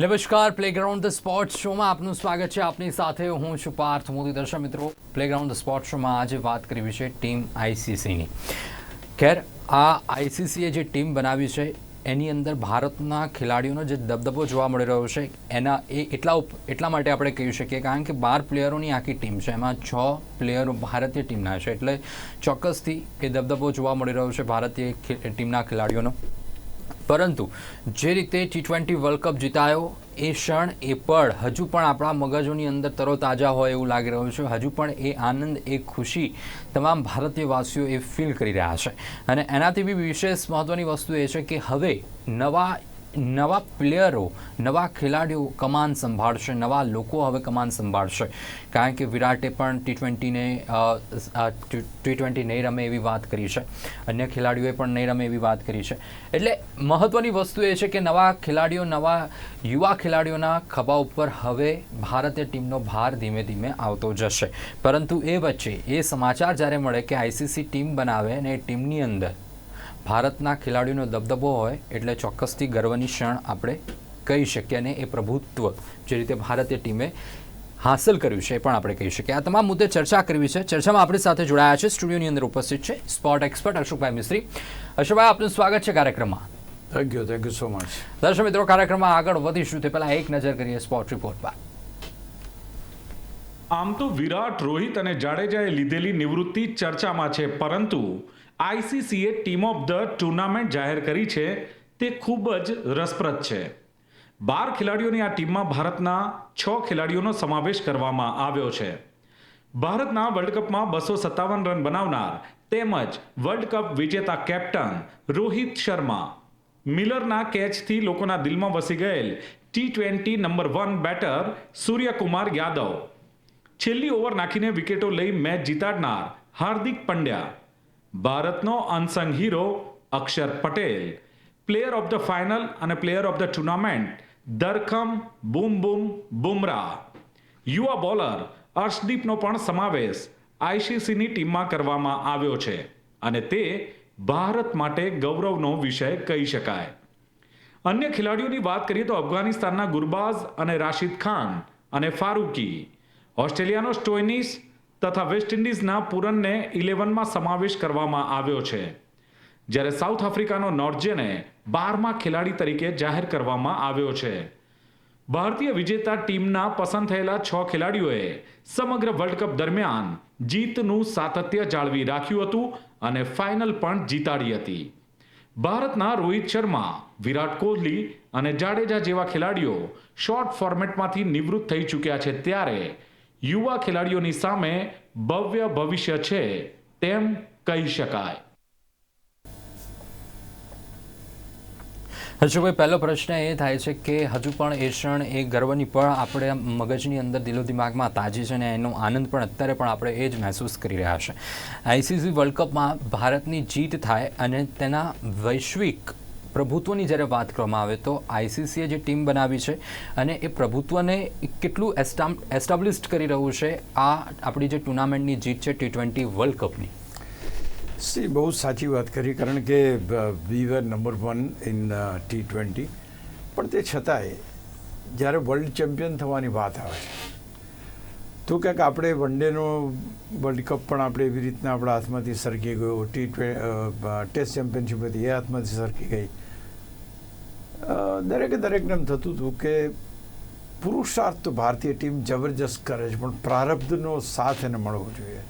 નમસ્કાર playground the sport શોમાં આપનું સ્વાગત છે. આપની સાથે હું છું પાર્થ મોદી દર્શક મિત્રો. પ્લેગ્રાઉન્ડ ધ સ્પોર્ટ શોમાં આજે વાત કરવી છે ટીમ આઈસીસીની ખેર, આ આઈસીસીએ જે ટીમ બનાવી છે, એની અંદર ભારતના ખેલાડીઓનો જે દબદબો જોવા મળી રહ્યો છે, એના એ એટલા એટલા માટે આપણે કહી શકીએ કારણ કે બાર પ્લેયરોની આખી ટીમ છે. એમાં છ પ્લેયરો ભારતીય ટીમના છે. એટલે ચોક્કસથી એ દબદબો જોવા મળી રહ્યો છે ભારતીય ટીમના ખેલાડીઓનો. પરંતુ જે રીતે ટી ટ્વેન્ટી વર્લ્ડ કપ જીતાયો, એ ક્ષણ, એ પળ હજુ પણ આપણા મગજોની અંદર તરોતાજા હોય એવું લાગી રહ્યું છે. હજુ પણ એ આનંદ, એ ખુશી તમામ ભારતીયવાસીઓ એ ફીલ કરી રહ્યા છે. અને એનાથી બી વિશેષ મહત્ત્વની વસ્તુ એ છે કે હવે નવા નવા પ્લેયરો, નવા ખેલાડીઓ કમાન સંભાળશે, નવા લોકો હવે કમાન સંભાળશે. કારણ કે વિરાટે પણ ટી ટ્વેન્ટીને ટી ટ્વેન્ટી નહીં રમે એવી વાત કરી છે. અન્ય ખેલાડીઓએ પણ નહીં રમે એવી વાત કરી છે. એટલે મહત્ત્વની વસ્તુ એ છે કે નવા ખેલાડીઓ, નવા યુવા ખેલાડીઓના ખભા ઉપર હવે ભારતીય ટીમનો ભાર ધીમે ધીમે આવતો જશે. પરંતુ એ વચ્ચે એ સમાચાર જ્યારે મળે કે આઈસીસી ટીમ બનાવે અને એ ટીમની અંદર ભારતના ખેલાડીઓનો દબદબો હોય એટલે ચોક્કસથી ગર્વની ક્ષણ આપણે કહી શકીએ અને એ પ્રભુત્વ જે રીતે ભારતીય ટીમે હાંસલ કર્યું છે એ પણ આપણે કહી શકીએ. આ તમામ મુદ્દે ચર્ચા કરવી છે. ચર્ચામાં આપણી સાથે જોડાયા છે. સ્ટુડિયોની અંદર ઉપસ્થિત છે સ્પોર્ટ એક્સપર્ટ અશોકભાઈ મિસ્ત્રી. અશોકભાઈ આપનું સ્વાગત છે કાર્યક્રમમાં. Thank you thank you so much દર્શક મિત્રો કાર્યક્રમમાં આગળ વધીશું. તે પહેલાં એક નજર કરીએ સ્પોર્ટ રિપોર્ટ પર. આમ તો વિરાટ રોહિત અને જાડેજાએ લીધેલી નિવૃત્તિ ચર્ચામાં છે પરંતુ આઈસીસીએ ટીમ ઓફ ધ ટુર્નામેન્ટ જાહેર કરી છે. તે ખૂબ જ રસપ્રદ છે. બાર ખેલાડીઓની આ ટીમમાં ભારતના છ ખેલાડીઓનો સમાવેશ કરવામાં આવ્યો છે. ભારતના વર્લ્ડ કપમાં બસો સત્તાવન રન બનાવનાર તેમજ વર્લ્ડ કપ વિજેતા કેપ્ટન રોહિત શર્મા મિલરના કેચથી લોકોના દિલમાં વસી ગયેલ T twenty number one batter Suryakumar Yadav છેલ્લી ઓવર નાખીને વિકેટો લઈ મેચ જીતાડનાર હાર્દિક પંડ્યા ભારતનો unsung hero Axar Patel. Player of the final અને પ્લેયર ઓફ ધ ટુર્નામેન્ટ દરખમ બૂમ બૂમ, બુમરાહ. યુવા બોલર અર્શદીપનો પણ સમાવેશ આઈસીસીની ટીમમાં કરવામાં આવ્યો છે અને તે ભારત માટે ગૌરવનો વિષય કહી શકાય. અન્ય ખેલાડીઓની વાત કરીએ તો અફઘાનિસ્તાનના ગુરબાઝ અને રાશિદ ખાન અને ફારૂકી. ઓસ્ટ્રેલિયાનો સ્ટોઇનિસ તથા વેસ્ટ ઇન્ડિઝના પૂરનને ઇલેવનમાં સમાવેશ કરવામાં આવ્યો છે. જ્યારે સાઉથ આફ્રિકાનો નોર્જેને બારમા ખેલાડી તરીકે જાહેર કરવામાં આવ્યો છે. ભારતીય વિજેતા ટીમના પસંદ થયેલા છ ખેલાડીઓએ સમગ્ર વર્લ્ડ કપ દરમિયાન જીતનું સાતત્ય જાળવી રાખ્યું હતું અને ફાઇનલ પણ જીતાડી હતી. ભારતના રોહિત શર્મા, વિરાટ કોહલી અને જાડેજા જેવા ખેલાડીઓ શોર્ટ ફોર્મેટમાંથી નિવૃત્ત થઈ ચૂક્યા છે ત્યારે યુવા ખેલાડીઓની સામે ભવ્ય ભવિષ્ય છે તેમ કહી શકાય. હર્ષભાઈ પહેલો પ્રશ્ન એ થાય છે કે હજુ પણ એ ક્ષણ એ ગર્વની પણ આપણે મગજની અંદર દિલો દિમાગમાં તાજી છે ને એનો આનંદ પણ અત્યારે પણ આપણે એ જ મહેસૂસ કરી રહ્યા છે. આઈસીસી વર્લ્ડ કપમાં ભારતની જીત થાય અને તેના વૈશ્વિક પ્રભુત્વની જ્યારે વાત કરવામાં આવે તો આઈસીસીએ જે ટીમ બનાવી છે અને એ પ્રભુત્વને કેટલું એસ્ટામ, એસ્ટાબ્લિશ્ડ કરી રહ્યું છે આ આપણી જે ટુર્નામેન્ટની જીત છે ટી ટ્વેન્ટી વર્લ્ડ કપની? સી, બહુ સાચી વાત કરી, કારણ કે we were number one in T twenty. પણ તે છતાંય, જ્યારે વર્લ્ડ ચેમ્પિયન થવાની વાત આવે છે, તો ક્યાંક આપણે વન ડેનો વર્લ્ડ કપ પણ આપણે એવી રીતના આપણા હાથમાંથી સરકી ગયો, ટી ટેસ્ટ ચેમ્પિયનશિપ હતી, એ હાથમાંથી સરકી ગઈ. દરેકે દરેકને એમ થતું હતું કે પુરુષાર્થ તો ભારતીય ટીમ જબરજસ્ત કરે છે, પણ પ્રારબ્ધનો સાથ એને મળવો જોઈએ.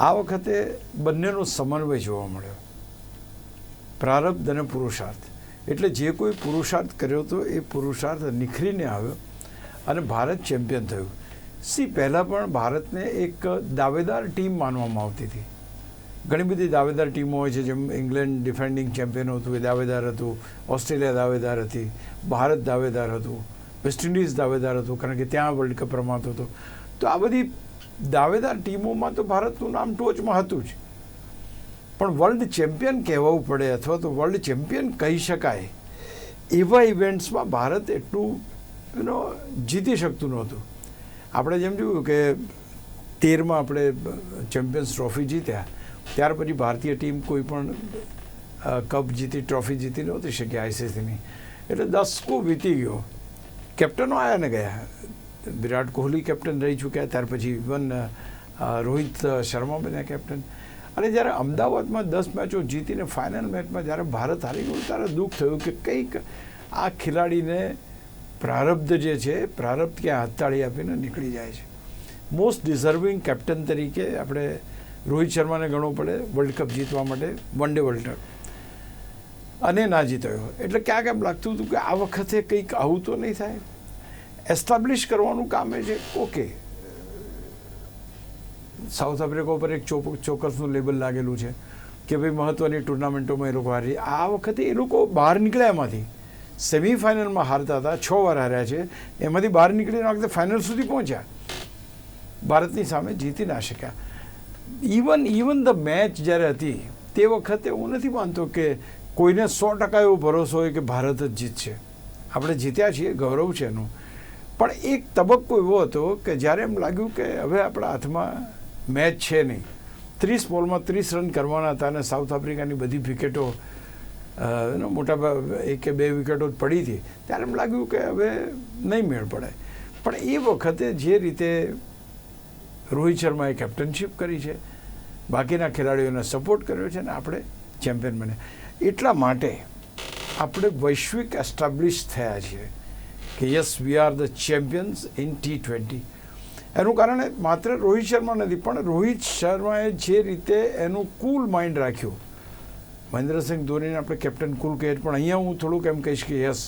આ વખતે બંનેનો સમન્વય જોવા મળ્યો. પ્રારબ્ધ અને પુરુષાર્થ. એટલે જે કોઈ પુરુષાર્થ કર્યો હતો, એ પુરુષાર્થ નિખરીને આવ્યો અને ભારત ચેમ્પિયન થયું. સી, પહેલાં પણ ભારતને એક દાવેદાર ટીમ માનવામાં આવતી હતી. ઘણી બધી દાવેદાર ટીમો હોય છે, જેમ ઇંગ્લેન્ડ ડિફેન્ડિંગ ચેમ્પિયન હતું, એ દાવેદાર હતું, ઓસ્ટ્રેલિયા દાવેદાર હતી, ભારત દાવેદાર હતું, વેસ્ટ ઇન્ડિઝ દાવેદાર હતું, કારણ કે ત્યાં વર્લ્ડ કપ રમાતો હતો. તો આ બધી દાવેદાર ટીમોમાં તો ભારતનું નામ ટોચમાં હતું જ. પણ વર્લ્ડ ચેમ્પિયન કહેવું પડે અથવા તો વર્લ્ડ ચેમ્પિયન કહી શકાય, એવા ઇવેન્ટ્સમાં ભારત એટલું એનો જીતી શકતું નહોતું. આપણે જેમ જોયું કે તેરમાં આપણે ચેમ્પિયન્સ ટ્રોફી જીત્યા ત્યાર પછી ભારતીય ટીમ કોઈ પણ કપ જીતી, ટ્રોફી જીતી નહોતી શકી આઈસીસીની. એટલે દસકો વીતી ગયો. કેપ્ટનો આવ્યા ને ગયા. વિરાટ કોહલી કેપ્ટન રહી ચૂક્યા, ત્યાર પછી ઇવન રોહિત શર્મા બન્યા કેપ્ટન. અને જ્યારે અમદાવાદમાં દસ મેચો જીતીને ફાઇનલ મેચમાં જ્યારે ભારત હારી ગયું, ત્યારે દુઃખ થયું કે કંઈક આ ખેલાડીને પ્રારબ્ધ જે છે, પ્રારબ્ધ ક્યાં હાથતાળી આપીને નીકળી જાય છે. મોસ્ટ ડિઝર્વિંગ કેપ્ટન તરીકે આપણે રોહિત શર્માને ગણવો પડે વર્લ્ડ કપ જીતવા માટે વન ડે વર્લ્ડ કપ અને ના જીત્યો એટલે ક્યાંક એમ લાગતું હતું કે આ વખતે કંઈક આવું તો નહીં થાય. એસ્ટાબ્લિશ કરવાનું કામ એ છે. ઓકે સાઉથ આફ્રિકા ઉપર એક ચોપ ચોકસનું લેબલ લાગેલું છે કે ભાઈ મહત્ત્વની ટુર્નામેન્ટોમાં એ લોકો હારી. આ વખતે એ લોકો બહાર નીકળ્યા એમાંથી. સેમિફાઇનલમાં હારતા હતા. છ વાર હાર્યા છે. એમાંથી બહાર નીકળીને વખતે ફાઇનલ સુધી પહોંચ્યા. ભારતની સામે જીતી ના શક્યા. ઇવન ઇવન ધ મેચ જ્યારે હતી, તે વખતે હું નથી માનતો કે કોઈને સો ટકા એવો ભરોસો હોય કે ભારત જ જીતશે. આપણે જીત્યા છીએ, ગૌરવ છે એનું. પણ એક તબક્કો એવો હતો કે જ્યારે એમ લાગ્યું કે હવે આપણા હાથમાં મેચ છે નહીં. ત્રીસ બોલમાં ત્રીસ રન કરવાના હતા અને સાઉથ આફ્રિકાની બધી વિકેટો મોટા એક કે બે વિકેટો પડી હતી. ત્યારે એમ લાગ્યું કે હવે નહીં મેળ પડે પણ એ વખતે જે રીતે રોહિત શર્માએ કેપ્ટનશીપ કરી છે. બાકીના ખેલાડીઓને સપોર્ટ કર્યો છે ને આપણે ચેમ્પિયન બન્યા. એટલા માટે આપણે વૈશ્વિક એસ્ટાબ્લિશ થયા છીએ કે yes, we are the champions in T twenty. એનું કારણ માત્ર રોહિત શર્મા નથી, પણ રોહિત શર્માએ જે રીતે એનું કુલ માઇન્ડ રાખ્યું. મહેન્દ્રસિંહ ધોનીને આપણે કેપ્ટન કુલ કહીએ પણ અહીંયા હું થોડુંક એમ કહીશ કે યસ,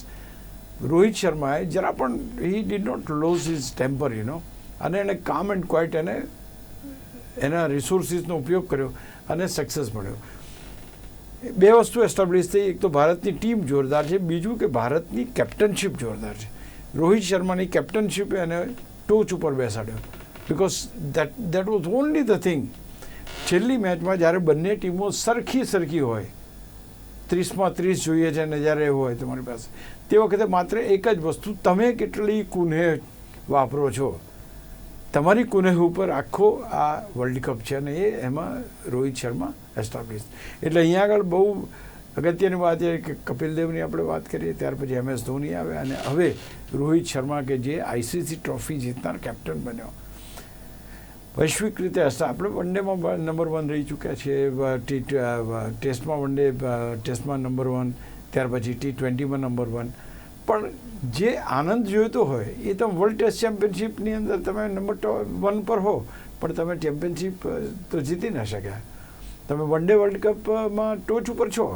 રોહિત શર્માએ જરા પણ he did not lose his temper you know અને એને કામ એન્ડ ક્વાઇટ એને એના રિસોર્સિસનો ઉપયોગ કર્યો અને સક્સેસ મળ્યો. બે વસ્તુ એસ્ટાબ્લિશ થઈ. એક તો ભારતની ટીમ જોરદાર છે. બીજું કે ભારતની કેપ્ટનશીપ જોરદાર છે. રોહિત શર્માની કેપ્ટનશીપ એને ટોચ ઉપર બેસાડ્યો. Because that that was only the thing છેલ્લી મેચમાં જ્યારે બંને ટીમો સરખી સરખી હોય, ત્રીસમાં ત્રીસ જોઈએ છે અને જ્યારે એવું હોય તમારી પાસે. તે વખતે માત્ર એક જ વસ્તુ, તમે કેટલી કુને વાપરો છો? તમારી કુનેહ ઉપર આખો આ વર્લ્ડ કપ છે અને એ એમાં રોહિત શર્મા એસ્ટાબ્લિશ એટલે અહીંયા આગળ બહુ અગત્યની વાત એ કે કપિલ દેવની આપણે વાત કરીએ, ત્યાર પછી એમ એસ ધોની આવે અને હવે રોહિત શર્મા કે જે આઈસીસી ટ્રોફી જીતનાર કેપ્ટન બન્યો. વૈશ્વિક રીતે આપણે વન ડેમાં નંબર વન રહી ચૂક્યા છીએ ટેસ્ટમાં વન ડે ટેસ્ટમાં નંબર વન ત્યાર પછી ટી ટ્વેન્ટીમાં નંબર વન પણ જે આનંદ જોઈતો હોય, એ તમે વર્લ્ડ ટેસ્ટ ચેમ્પિયનશિપની અંદર તમે નંબર વન પર હો, પણ તમે ચેમ્પિયનશિપ તો જીતી ના શક્યા. તમે વન ડે વર્લ્ડ કપમાં ટોચ ઉપર છો,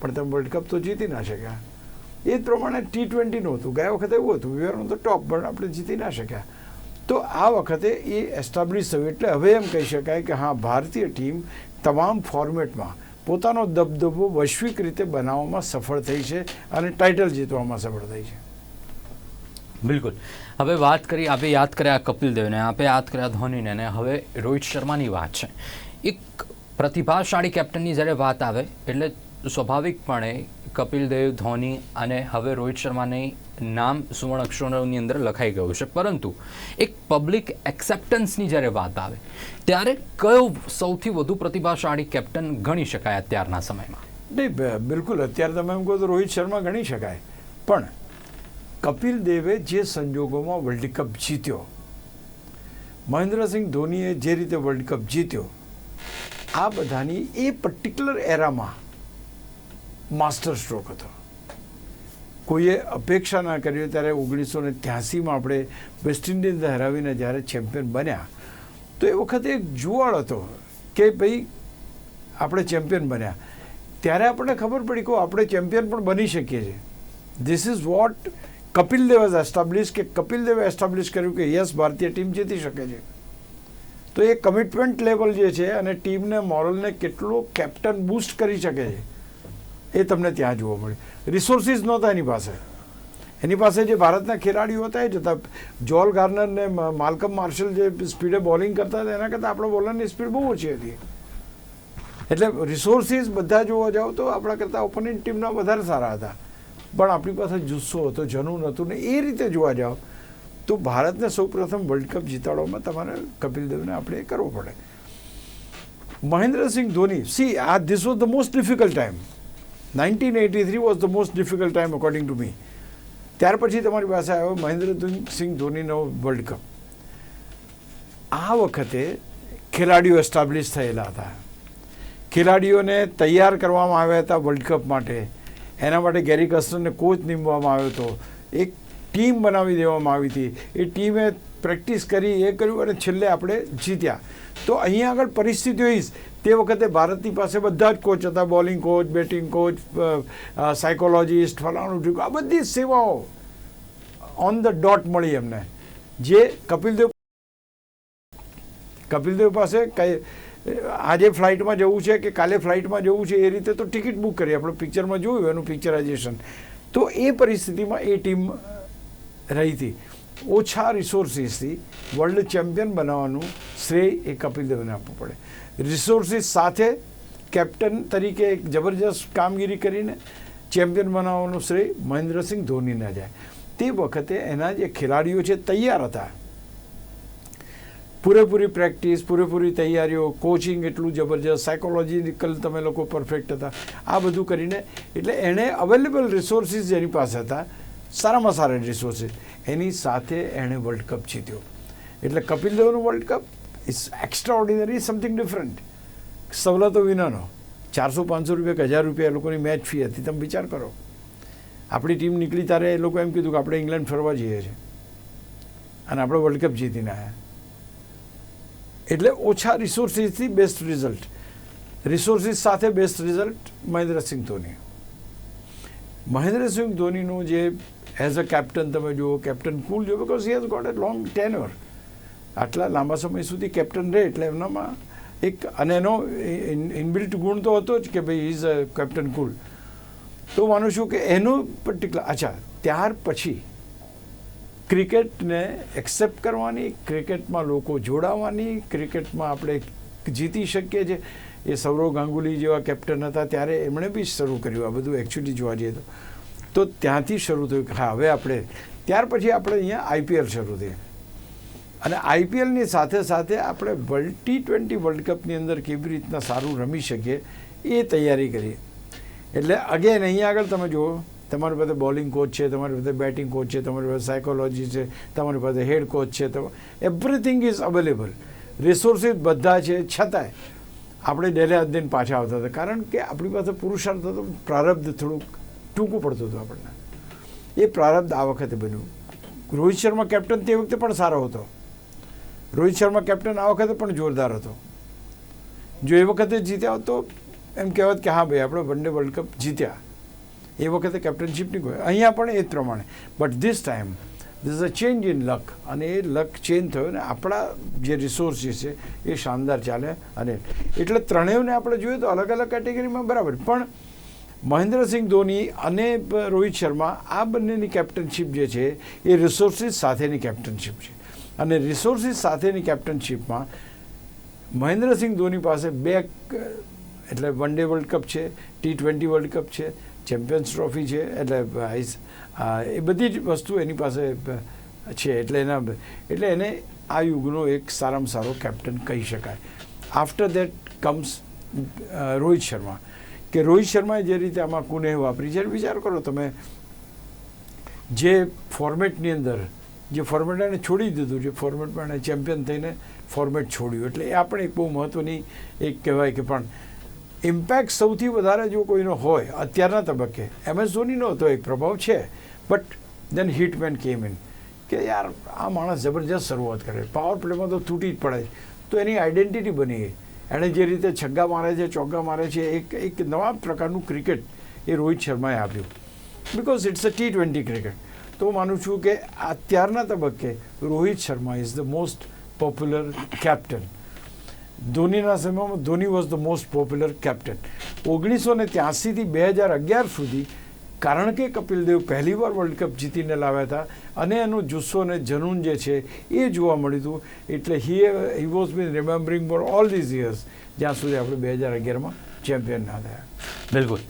પણ તમે વર્લ્ડ કપ તો જીતી ના શક્યા. એ જ પ્રમાણે ટી ટ્વેન્ટીનું હતું. ગયા વખતે એવું હતું વિવારનું તો ટોપ પણ આપણે જીતી ના શક્યા. તો આ વખતે એ એસ્ટાબ્લિશ થયું એટલે હવે એમ કહી શકાય કે હા, ભારતીય ટીમ તમામ ફોર્મેટમાં પોતાનો દબદબો વૈશ્વિક રીતે બનાવવામાં સફળ થઈ છે અને ટાઇટલ જીતવામાં સફળ થઈ છે. બિલકુલ. હવે વાત કરી આપણે યાદ કર્યા કપિલ દેવને આપણે યાદ કર્યા ધોનીને અને હવે રોહિત શર્માની વાત છે. એક પ્રતિભાશાળી કેપ્ટનની જ્યારે વાત આવે, એટલે સ્વાભાવિકપણે કપિલ દેવ, ધોની અને હવે રોહિત શર્માની નામ સુવર્ણ અક્ષરોની અંદર લખાઈ ગયું છે. પરંતુ એક પબ્લિક એક્સેપ્ટન્સની જ્યારે વાત આવે, ત્યારે કયો સૌથી વધુ પ્રતિભાશાળી કેપ્ટન ગણી શકાય અત્યારના સમયમાં? નહીં બિલકુલ. અત્યારે તમે એમ કહો તો રોહિત શર્મા ગણી શકાય. પણ કપિલ દેવે જે સંજોગોમાં વર્લ્ડ કપ જીત્યો, મહેન્દ્રસિંહ ધોનીએ જે રીતે વર્લ્ડ કપ જીત્યો, આ બધાની એ પર્ટિક્યુલર એરામાં માસ્ટર સ્ટ્રોક હતો. કોઈએ અપેક્ષા ના કરી ત્યારે ઓગણીસો ને ત્યાસીમાં આપણે વેસ્ટ ઇન્ડિઝને હરાવીને જ્યારે ચેમ્પિયન બન્યા, તો એ વખતે એક જુવાળ હતો કે ભાઈ આપણે ચેમ્પિયન બન્યા. ત્યારે આપણને ખબર પડી કે આપણે ચેમ્પિયન પણ બની શકીએ છીએ. This is what Kapil Dev as establish કે કપિલ દેવે એસ્ટાબ્લિશ કર્યું કે યસ, ભારતીય ટીમ જીતી શકે છે. તો એ કમિટમેન્ટ લેવલ જે છે અને ટીમને, મોરલને કેટલો કેપ્ટન બૂસ્ટ કરી શકે છે. એ તમને ત્યાં જોવા મળે. રિસોર્સિસ નહોતા એની પાસે. એની પાસે જે ભારતના ખેલાડીઓ હતા એ જતા જોલ ગાર્નર ને માલકમ માર્શલ જે સ્પીડે બોલિંગ કરતા હતા, એના કરતાં આપણા બોલરની સ્પીડ બહુ ઓછી હતી. એટલે રિસોર્સિસ બધા જોવા જાઓ તો આપણા કરતાં ઓપોનન્ટ ટીમના વધારે સારા હતા. પણ આપણી પાસે જુસ્સો હતો, જનૂન હતું ને એ રીતે જોવા જાઓ તો ભારતને સૌપ્રથમ વર્લ્ડ કપ જીતાડવામાં તમારે કપિલ દેવને આપણે એ કરવો પડે. મહેન્દ્રસિંહ ધોની સી આ this was the most difficult time nineteen eighty three was the most difficult time according to me ત્યાર પછી તમારી પાસે આવ્યો મહેન્દ્રસિંહ ધોનીનો વર્લ્ડ કપ આ વખતે ખેલાડીઓ એસ્ટાબ્લિશ થયેલા હતા. ખેલાડીઓને તૈયાર કરવામાં આવ્યા હતા વર્લ્ડ કપ માટે. એના માટે ગેરી કસ્ટરને કોચ નીમવામાં આવ્યો હતો. એક ટીમ બનાવી દેવામાં આવી હતી. એ ટીમે પ્રેક્ટિસ કરી, એ કર્યું અને છેલ્લે આપણે જીત્યા. તો અહીંયા આગળ પરિસ્થિતિઓ તે વખતે ભારતની પાસે બધા જ કોચ હતા. Bowling coach batting coach psychologist ફલાણું ઠીક, આ બધી સેવાઓ ઓન ધ ડોટ મળી એમને. જે કપિલદેવ કપિલદેવ પાસે કઈ, આજે ફ્લાઇટમાં જવું છે કે કાલે ફ્લાઇટમાં જવું છે એ રીતે તો ટિકિટ બુક કરી. આપણે પિક્ચરમાં જોયું એનું પિક્ચરાઇઝેશન તો એ પરિસ્થિતિમાં એ ટીમ રહી હતી. ઓછા રિસોર્સિસથી વર્લ્ડ ચેમ્પિયન બનાવવાનું શ્રેય એ કપિલ દેવને આપવું પડે. રિસોર્સિસ સાથે કેપ્ટન તરીકે એક જબરજસ્ત કામગીરી કરીને ચેમ્પિયન બનાવવાનો શ્રેય મહેન્દ્રસિંહ ધોનીને જાય. તે વખતે એના જે ખેલાડીઓ છે તૈયાર હતા. પૂરેપૂરી પ્રેક્ટિસ, પૂરેપૂરી તૈયારીઓ, કોચિંગ એટલું જબરજસ્ત સાયકોલોજીકલ તમે લોકો પરફેક્ટ હતા. આ બધું કરીને એટલે એણે અવેલેબલ રિસોર્સિસ જેની પાસે હતા, સારામાં સારા રિસોર્સિસ એની સાથે એણે વર્લ્ડ કપ જીત્યો. એટલે Kapil દેવનો world cup is extraordinary something different સવલતો વિનાનો. ચારસો, પાંચસો રૂપિયા કે હજાર રૂપિયા એ લોકોની મેચ ફી હતી, તમે વિચાર કરો. આપણી ટીમ નીકળી ત્યારે એ લોકો એમ કીધું કે આપણે ઇંગ્લેન્ડ ફરવા જઈએ છીએ. અને આપણે વર્લ્ડ કપ જીતીને આવ્યા એટલે ઓછા રિસોર્સિસથી બેસ્ટ રિઝલ્ટ રિસોર્સિસ સાથે બેસ્ટ રિઝલ્ટ મહેન્દ્રસિંહ ધોની મહેન્દ્રસિંહ ધોનીનું જે એઝ અ કેપ્ટન તમે જુઓ કેપ્ટન કુલ જુઓ because he has got a long tenure આટલા લાંબા સમય સુધી કેપ્ટન રહે એટલે એમનામાં એક, અને એનો ઇનબિલ્ટ ગુણ તો હતો જ કે ભાઈ ઇઝ અ કેપ્ટન કુલ. તો માનું છું કે એનું પર્ટિક્યુલર અચ્છા, ત્યાર પછી ક્રિકેટને એક્સેપ્ટ કરવાની, ક્રિકેટમાં લોકો જોડાવાની, ક્રિકેટમાં આપણે જીતી શકીએ છીએ. એ સૌરવ ગાંગુલી જેવા કેપ્ટન હતા, ત્યારે એમણે બી શરૂ કર્યું આ બધું એકચ્યુઅલી જોવા જઈએ તો. ત્યાંથી શરૂ થયું કે હા, હવે આપણે, ત્યાર પછી આપણે અહીંયા આઈપીએલ શરૂ થઈ અને આઈપીએલની સાથે સાથે આપણે વર્લ્ડ ટી ટ્વેન્ટી વર્લ્ડ કપની અંદર કેવી રીતના સારું રમી શકીએ એ તૈયારી કરીએ એટલે અગેન અહીંયા આગળ તમે જુઓ, તમારી પાસે બોલિંગ કોચ છે, તમારી પાસે બેટિંગ કોચ છે, તમારી પાસે સાયકોલોજી છે, તમારી પાસે હેડ કોચ છે એવરીથિંગ ઇઝ અવેલેબલ રિસોર્સિસ બધા છે, છતાંય આપણે ડેલે અદ્દીન પાછા આવતા હતા. કારણ કે આપણી પાસે પુરુષાર્થ હતો પ્રારબ્ધ થોડુંક ટૂંકું પડતું હતું આપણને. એ પ્રારબ્ધ આ વખતે બન્યું. રોહિત શર્મા કેપ્ટન તે વખતે પણ સારો હતો. રોહિત શર્મા કેપ્ટન આ વખતે પણ જોરદાર હતો. જો એ વખતે જીત્યા હોત તો એમ કહેવત કે હા ભાઈ, આપણે વન વર્લ્ડ કપ જીત્યા. એ વખતે કેપ્ટનશીપની કોઈ અહીંયા પણ એ પ્રમાણે. But this time this a change in luck અને એ લક ચેન્જ થયો ને આપણા જે રિસોર્સીસ છે, એ શાનદાર ચાલે. અને એટલે ત્રણેયને આપણે જોઈએ તો અલગ અલગ કેટેગરીમાં બરાબર. પણ મહેન્દ્રસિંહ ધોની અને રોહિત શર્મા આ બંનેની કેપ્ટનશીપ જે છે, એ રિસોર્સિસ સાથેની કેપ્ટનશીપ છે. અને રિસોર્સિસ સાથેની કેપ્ટનશીપમાં મહેન્દ્રસિંહ ધોની પાસે બે, એટલે વન ડે વર્લ્ડ કપ છે, ટી ટ્વેન્ટી વર્લ્ડ કપ છે, ચેમ્પિયન્સ ટ્રોફી છે, એટલે એ બધી જ વસ્તુ એની પાસે છે. એટલે એના, એટલે એને આ યુગનો એક સારામાં સારો કેપ્ટન કહી શકાય. After that comes Rohit Sharma. કે રોહિત શર્માએ જે રીતે આમાં કુનેહ વાપરી છે, વિચાર કરો તમે. જે ફોર્મેટની અંદર જે ફોર્મેટ એને છોડી દીધું, જે ફોર્મેટમાં એને ચેમ્પિયન થઈને ફોર્મેટ છોડ્યું. એટલે એ આપણે એક બહુ મહત્ત્વની એક કહેવાય કે પણ ઇમ્પેક્ટ સૌથી વધારે જો કોઈનો હોય, અત્યારના તબક્કે, એમ એસ ધોનીનો તો એક પ્રભાવ છે. But then Hitman came in કે યાર, આ માણસ જબરજસ્ત શરૂઆત કરે. પાવર પ્લેમાં તો તૂટી જ પડે. તો એની આઈડેન્ટિટી બની ગઈ. એણે જે રીતે છગ્ગા મારે છે, ચોગ્ગા મારે છે, એક એક નવા પ્રકારનું ક્રિકેટ એ રોહિત શર્માએ આપ્યું. Because it's a T twenty cricket તો માનું છું કે અત્યારના તબક્કે Rohit Sharma is the most popular captain ધોનીના સમયમાં Dhoni was the most popular captain ઓગણીસો ને ત્યાસીથી બે હજાર અગિયાર સુધી કારણ કે કપિલ દેવ પહેલીવાર વર્લ્ડ કપ જીતીને લાવ્યા હતા અને એનો જુસ્સો અને જનૂન જે છે એ જોવા મળ્યું હતું. એટલે he he was been remembering for all these years જ્યાં સુધી આપણે બે હજાર અગિયારમાં ચેમ્પિયન ના થયા. બિલકુલ.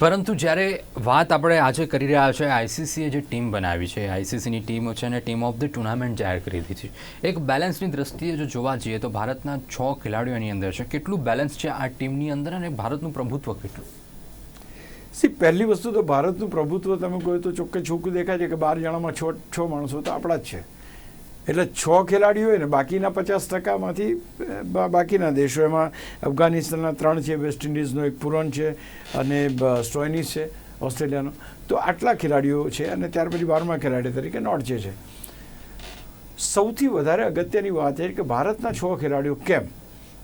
પરંતુ જ્યારે વાત આપણે આજે કરી રહ્યા છે આઈસીસીએ જે ટીમ બનાવી છે આઈસીસીની ટીમો છે અને ટીમ ઓફ ધ ટુર્નામેન્ટ જાહેર કરી દીધી છે. એક બેલેન્સની દ્રષ્ટિએ જો જોવા જઈએ તો ભારતના છ ખેલાડીઓની અંદર છે કેટલું બેલેન્સ છે આ ટીમની અંદર અને ભારતનું પ્રભુત્વ કેટલું? સી પહેલી વસ્તુ તો ભારતનું પ્રભુત્વ તમે કહો તો ચોખ્ખે ચોખ્ખું દેખાય છે કે બાર જણામાં છ છ માણસો તો આપણા જ છે. એટલે છ ખેલાડીઓ હોય ને, બાકીના પચાસ ટકામાંથી બાકીના દેશો એમાં અફઘાનિસ્તાનના ત્રણ છે, વેસ્ટ ઇન્ડિઝનો એક પુરન છે અને સ્ટોઇનિસ છે, ઓસ્ટ્રેલિયાનો. તો આટલા ખેલાડીઓ છે અને ત્યાર પછી બારમા ખેલાડી તરીકે નોર્ચે છે. સૌથી વધારે અગત્યની વાત એ કે ભારતના છ ખેલાડીઓ કેમ?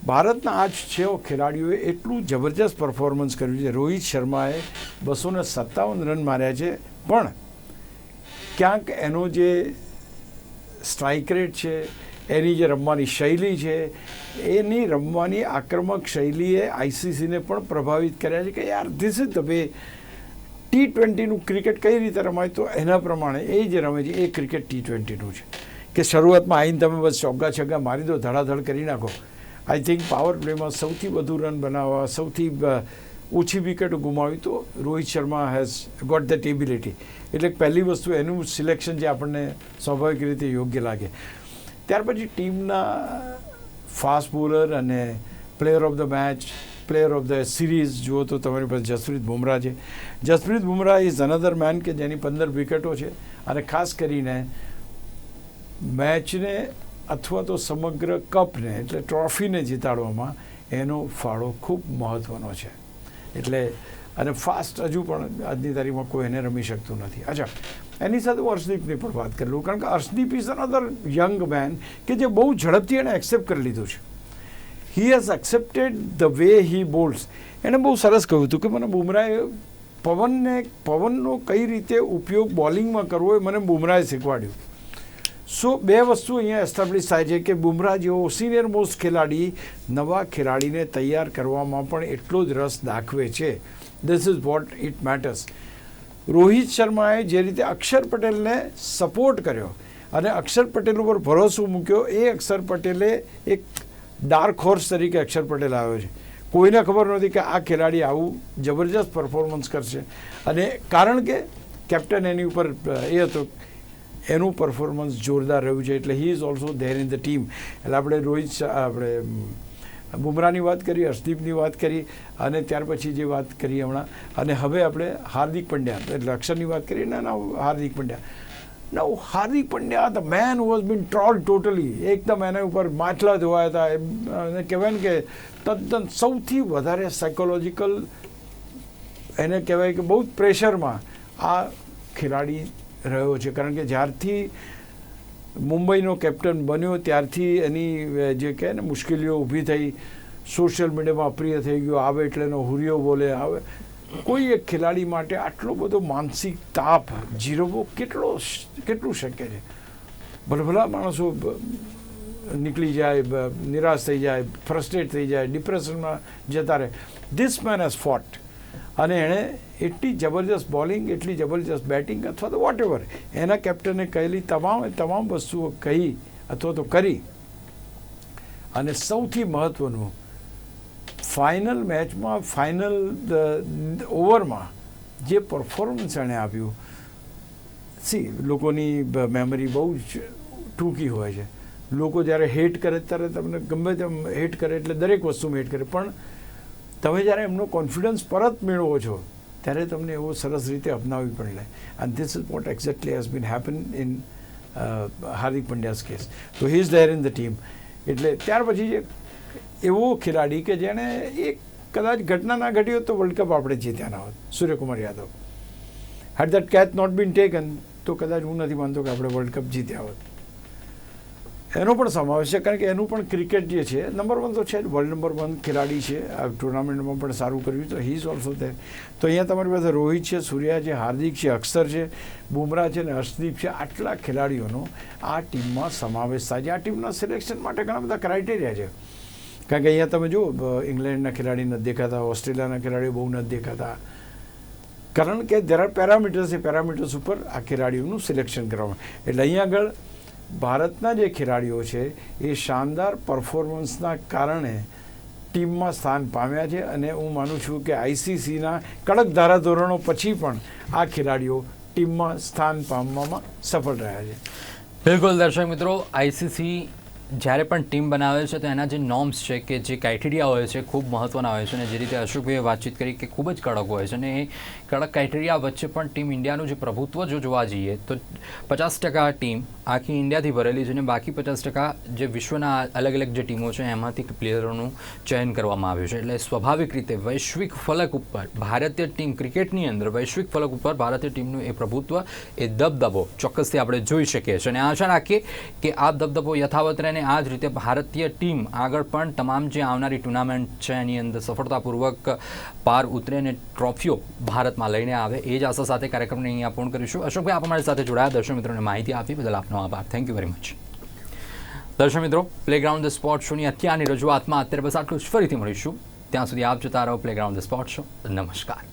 ભારતના આ છ ખેલાડીઓએ એટલું જબરજસ્ત પરફોર્મન્સ કર્યું છે. રોહિત શર્માએ બસો સત્તાવન રન માર્યા છે. પણ ક્યાંક એનો જે સ્ટ્રાઇક રેટ છે, એની જે રમવાની શૈલી છે, એની રમવાની આક્રમક શૈલીએ આઈસીસીને પણ પ્રભાવિત કર્યા છે કે યાર this is the way T ટ્વેન્ટીનું cricket કઈ રીતે રમાય? તો એના પ્રમાણે એ જે રમે છે, એ ક્રિકેટ ટી ટ્વેન્ટીનું છે. કે શરૂઆતમાં આવીને તમે બસ ચોગ્ગા છગ્ગા મારી દો, ધડાધડ કરી નાખો. આઈ થિંક પાવર પ્લેમાં સૌથી વધુ રન બનાવવા, સૌથી ઓછી વિકેટ ગુમાવી તો Rohit Sharma has got that ability એટલે પહેલી વસ્તુ એનું સિલેક્શન જે આપણને સ્વાભાવિક રીતે યોગ્ય લાગે. ત્યાર પછી ટીમના ફાસ્ટ બોલર અને player of the match player of the series જુઓ તો તમારી પાસે જસપ્રીત બુમરાહ છે. Jasprit Bumrah is another man કે જેની પંદર વિકેટો છે. અને ખાસ કરીને મેચને અથવા તો સમગ્ર કપને, એટલે ટ્રોફીને જીતાડવામાં એનો ફાળો ખૂબ મહત્ત્વનો છે. એટલે અને ફાસ્ટ હજુ પણ આજની તારીખમાં કોઈ એને રમી શકતું નથી. અચ્છા, એની સાથે હું અર્શદીપની પણ વાત કરી લઉં, કારણ કે Arshdeep is another young man કે જે બહુ ઝડપથી એણે એક્સેપ્ટ કરી લીધું છે. He has accepted the way he bowls એણે બહુ સરસ કહ્યું હતું કે મને બુમરાએ પવનને, પવનનો કઈ રીતે ઉપયોગ બોલિંગમાં કરવો એ મને બુમરાએ શીખવાડ્યું. સો બે વસ્તુ અહીંયા એસ્ટાબ્લિશ થાય છે કે બુમરાહ જેવો સિનિયર મોસ્ટ ખેલાડી નવા ખેલાડીને તૈયાર કરવામાં પણ એટલો જ રસ દાખવે છે. This is what it matters Rohit શર્માએ જે રીતે અક્ષર પટેલને સપોર્ટ કર્યો અને અક્ષર પટેલ ઉપર ભરોસો મૂક્યો, એ અક્ષર પટેલે એક ડાર્ક હોર્સ તરીકે અક્ષર પટેલ આવ્યો છે. કોઈને ખબર નહોતી કે આ ખેલાડી આવું જબરજસ્ત પરફોર્મન્સ કરશે. અને કારણ કે કેપ્ટન એની ઉપર એ હતો એનું પરફોર્મન્સ જોરદાર રહ્યું છે. એટલે he is also there in the team એટલે આપણે રોહિત આપણે બુમરાની વાત કરી હર્ષદીપની વાત કરી અને ત્યાર પછી જે વાત કરી હમણાં અને હવે આપણે હાર્દિક પંડ્યા એટલે અક્ષરની વાત કરી ના ના હાર્દિક પંડ્યા. ના Hardik Pandya the man was been troll totally એકદમ એના ઉપર માટલા ધોવાયા હતા. એમ, અને કહેવાય ને કે તદ્દન સૌથી વધારે સાયકોલોજીકલ એને કહેવાય કે બહુ જ પ્રેશરમાં આ ખેલાડી રહ્યો છે. કારણ કે જ્યારથી મુંબઈનો કેપ્ટન બન્યો, ત્યારથી એની જે કહે ને, મુશ્કેલીઓ ઊભી થઈ, સોશિયલ મીડિયામાં અપ્રિય થઈ ગયો, આવે એટલે એનો હુરિયો બોલે, આવે. કોઈ એક ખેલાડી માટે આટલો બધો માનસિક તાપ જીરવવો કેટલો કેટલું શક્ય છે? ભલભલા માણસો નીકળી જાય નિરાશ થઈ જાય ફ્રસ્ટ્રેટ થઈ જાય ડિપ્રેશનમાં જતા રહે. ધીસ મેન હેઝ ફોટ અને એણે એટલી જબરજસ્ત બોલિંગ, એટલી જબરજસ્ત બેટિંગ અથવા તો વોટ એવર એના કેપ્ટને કહેલી તમામ તમામ વસ્તુઓ કહી અથવા તો કરી. અને સૌથી મહત્ત્વનું ફાઇનલ મેચમાં ફાઇનલ ઓવરમાં જે પરફોર્મન્સ એણે આપ્યું સી લોકોની મેમરી બહુ જ ટૂંકી હોય છે. લોકો જ્યારે હેટ કરે ત્યારે તમને ગમે તેમ હેટ કરે એટલે દરેક વસ્તુમાં હેટ કરે. પણ તમે જ્યારે એમનો કોન્ફિડન્સ પરત મેળવો છો, ત્યારે તમને એવો સરસ રીતે અપનાવવી પડે and this is what exactly has been happen in Hardik Pandya's case તો he is there in the team એટલે ત્યાર પછી જે એવો ખેલાડી કે જેણે એક કદાચ ઘટના ના ઘટી હોત તો વર્લ્ડ કપ આપણે જીત્યા ના હોત. Suryakumar Yadav. Had that catch not been taken તો કદાચ હું નથી માનતો કે આપણે વર્લ્ડ કપ જીત્યા હોત. એનો પણ સમાવેશ છે, કારણ કે એનું પણ ક્રિકેટ જે છે નંબર વન તો છે જ વર્લ્ડ નંબર વન ખેલાડી છે. આ ટુર્નામેન્ટમાં પણ સારું કર્યું. તો હી ઇઝ ઓલ્સો ધેર તો અહીંયા તમારી પાસે રોહિત છે, સૂર્યા છે, હાર્દિક છે, અક્ષર છે, બુમરાહ છે અને હર્ષદીપ છે. આટલા ખેલાડીઓનો આ ટીમમાં સમાવેશ થાય છે. આ ટીમના સિલેક્શન માટે ઘણા બધા ક્રાઇટેરિયા છે. કારણ કે અહીંયા તમે જુઓ ઇંગ્લેન્ડના ખેલાડી નથી દેખાતા ઓસ્ટ્રેલિયાના ખેલાડીઓ બહુ નથી દેખાતા. કારણ કે દેર આર પેરામીટર્સ એ પેરામીટર્સ ઉપર આ ખેલાડીઓનું સિલેક્શન કરવામાં એટલે અહીંયા આગળ ભારતના જે ખેલાડીઓ છે, એ શાનદાર પરફોર્મન્સના કારણે ટીમમાં સ્થાન પામ્યા છે અને હું માનું છું કે આઈસીસીના કડક ધારાધોરણો પછી પણ આ ખેલાડીઓ ટીમમાં સ્થાન પામવામાં સફળ રહ્યા છે. બિલકુલ દર્શક મિત્રો આઈસીસી જ્યારે પણ ટીમ બનાવે છે, તો એના જે નોર્મ્સ છે કે જે ક્રાઇટેરિયા હોય છે, ખૂબ મહત્ત્વના હોય છે અને જે રીતે અશોકભાઈએ વાતચીત કરી કે ખૂબ જ કડક હોય છે અને એ કડક ક્રાઇટેરિયા વચ્ચે પણ ટીમ ઇન્ડિયાનું જે પ્રભુત્વ જો જોવા જઈએ, તો પચાસ ટકા ટીમ આખી ઇન્ડિયાથી ભરેલી છે અને બાકી પચાસ ટકા જે વિશ્વના અલગ અલગ જે ટીમો છે, એમાંથી પ્લેયરોનું ચયન કરવામાં આવ્યું છે. એટલે સ્વાભાવિક રીતે વૈશ્વિક ફલક ઉપર ભારતીય ટીમ ક્રિકેટની અંદર વૈશ્વિક ફલક ઉપર ભારતીય ટીમનું એ પ્રભુત્વ એ દબદબો ચોક્કસથી આપણે જોઈ શકીએ છીએ. અને આશા રાખીએ કે આ દબદબો યથાવત રહે અને આ જ રીતે ભારતીય ટીમ આગળ પણ તમામ જે આવનારી ટુર્નામેન્ટ છે એની અંદર સફળતાપૂર્વક પાર ઉતરે અને ટ્રોફીઓ ભારતમાં લઈને આવે એ જ આશા સાથે કાર્યક્રમને અહીંયા પૂર્ણ કરીશું. અશોકભાઈ, આપ અમારી સાથે જોડાયા. દર્શક મિત્રોને માહિતી આપી, બદલ આપનો આભાર. થેન્ક યુ વેરી મચ દર્શક મિત્રો પ્લેગ્રાઉન્ડ ધ સ્પોર્ટ શોની અત્યારની રજૂઆતમાં અત્યારે બસ આટલું જ. ફરીથી મળીશું. ત્યાં સુધી આપ જતા રહો પ્લેગ્રાઉન્ડ ધ સ્પોર્ટ શો નમસ્કાર.